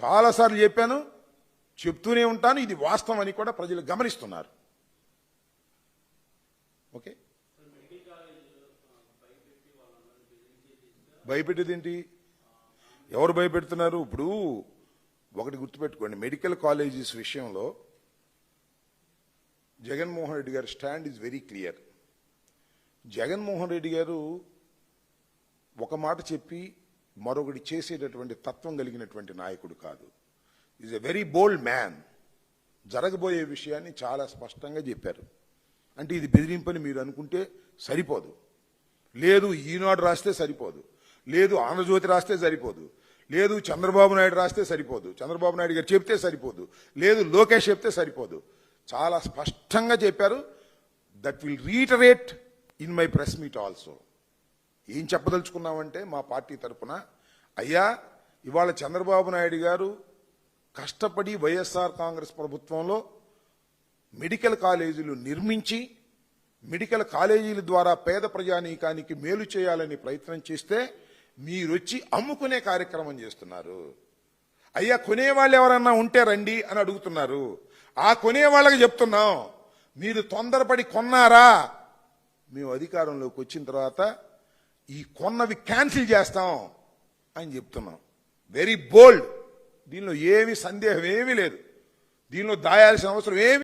చాలాసార్లు చెప్పాను చెప్తూనే ఉంటాను ఇది వాస్తవం అని కూడా ప్రజలు గమనిస్తున్నారు. ఓకే? భయపెట్టేది ఏంటి? ఎవరు భయపెడుతున్నారు? ఇప్పుడు ఒకటి గుర్తుపెట్టుకోండి మెడికల్ కాలేజెస్ విషయంలో జగన్మోహన్ రెడ్డి గారి stand is very clear. Jaganmohan Reddy garu ఒక మాట చెప్పి మరొకటి చేసేటటువంటి తత్వం కలిగినటువంటి నాయకుడు కాదు. Is a very bold man జరగబోయే విషయాన్ని చాలా స్పష్టంగా చెప్పారు. అంటే ఇది బెదిరింపని మీరు అనుకుంటే సరిపోదు. లేదు ఈనాడు రాస్తే సరిపోదు. లేదు ఆంధ్రజ్యోతి రాస్తే సరిపోదు. లేదు చంద్రబాబు నాయుడు రాస్తే సరిపోదు. చంద్రబాబు నాయుడు గారు చెప్తే సరిపోదు. లేదు లోకేష్ చెప్తే సరిపోదు. చాలా స్పష్టంగా చెప్పారు. That will reiterate in my press meet also ఏం చెప్పదలుచుకున్నామంటే మా పార్టీ తరపున అయ్యా ఇవాళ చంద్రబాబు నాయుడు గారు కష్టపడి వైఎస్ఆర్ కాంగ్రెస్ ప్రభుత్వంలో మెడికల్ కాలేజీలు నిర్మించి మెడికల్ కాలేజీల ద్వారా పేద ప్రజానీకానికి మేలు చేయాలని ప్రయత్నం చేస్తే మీరొచ్చి అమ్ముకునే కార్యక్రమం చేస్తున్నారు. అయ్యా కొనేవాళ్ళు ఎవరన్నా ఉంటే రండి అని అడుగుతున్నారు. ఆ కొనే వాళ్ళకి చెప్తున్నాం. మీరు తొందరపడి కొన్నారా? మేము అధికారంలోకి వచ్చిన తర్వాత ఈ కొన్నవి క్యాన్సిల్ చేస్తాం అని చెప్తున్నాం. వెరీ బోల్డ్ దీనిలో ఏమి సందేహం ఏమీ లేదు. దీనిలో దాయాల్సిన అవసరం ఏమి